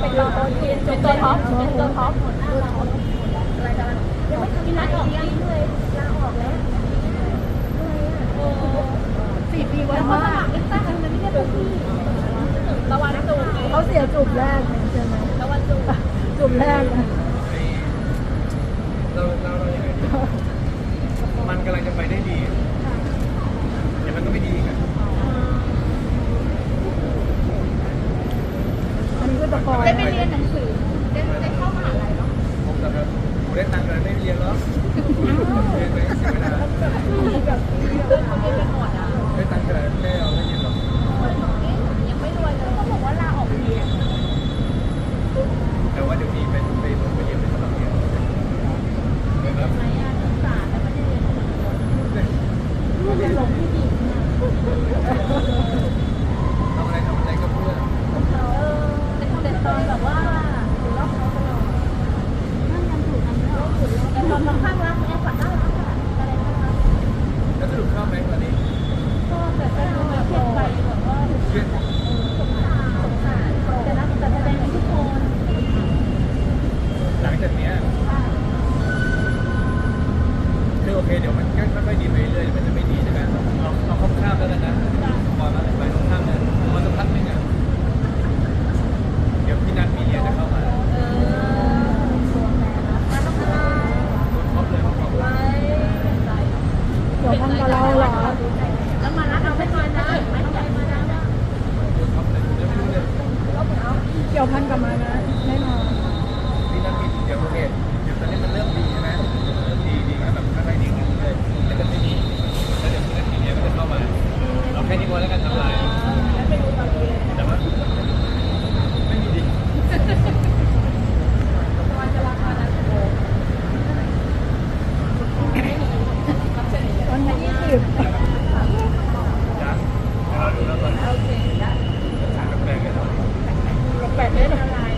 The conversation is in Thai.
เป็นตัวเป็นตัวท็อปเป็นตัวท็อปอะไรกันยังไม่ทำนัดออกยังเลยลาออกแล้วสี่ปีวันมากเอ็กซ์ต้าทำไมไม่ได้เป็นพี่ตะวันตูเขาเสียจูบแรกใช่ไหมตะวันตูจูบแรกนะ เราเราเรายังไงมันกำลังจะไปได้ดีเดี๋ยวมันก็ไม่ดีกัน อันนี้ ก็ตะกอนได้ไปเรียนหนังสือได้ได้เข้ามหาลัยเนาะผมแต่แบบผมได้ตังค์เลยไม่เรียนแล้วเรียนไปเสียเวลาเขาเรียนกันหมดอะ ได้ตังค์เลยไม่เอาไม่เรียนหรอก ยังไม่รวยเลยเขาบอกว่าลาออกเรียน แต่ว่าเดี๋ยวนี้เป็นไปผมไปเรียนเป็นสมัครเรียน ได้เรียนไหมอะศึกษาแล้วไม่ได้เรียนหนังสือ ลูกเป็นหลงผู้หญิง ทำอะไรทำอะไรก็เพื่อ เออแต่ตอนแบบว่าอยู่รอบเขาตลอดนั่นยังถูกทำรอบถูกแต่ตอนบางข้างรักแอบฝันน่ารักอะอะไรน่ารัก แล้วสรุปเข้าไหมวันนี้ก็แบบว่าเครียดไปแบบว่าเครียดสงสารสงสารแต่รักแต่แสดงให้ทุกคนหลังจากเนี้ยคือโอเคเดี๋ยวมันก็ค่อยๆดีไปเรื่อยมันจะไม่ดีใช่ไหมเอาเอาข้ามข้ามแล้วกันนะพอมาไปข้ามเลยพอสักพักนึงอะเดี๋ยวพี่นัทมีเรียนจะเข้ามา เออส่วนแต่ละมาทำอะไร ครบเลยครบเลย ไว้ใจ เกี่ยวพันกับเราเหรอแล้วมารักเราไม่นอนนะไม่ใจมาแล้วนะเลยเดี๋ยวไม่รู้เลยก็เหมือนะเกี่ยวพันกับมานะแน่นอนพี่นัทมีเดี๋ยวโอเคเดี๋ยวตอนนี้มันเริ่มดีใช่ไหมเริ่มดีดีก็แบบค่อยๆดีขึ้นเลยแล้วก็ไม่ดีแล้วเดี๋ยวพี่นัทมีเรียนก็จะเข้ามาเราแค่นี้พอแล้วกันทำลาย nhiều Dạ, được rồi Cục bạc đấy rồi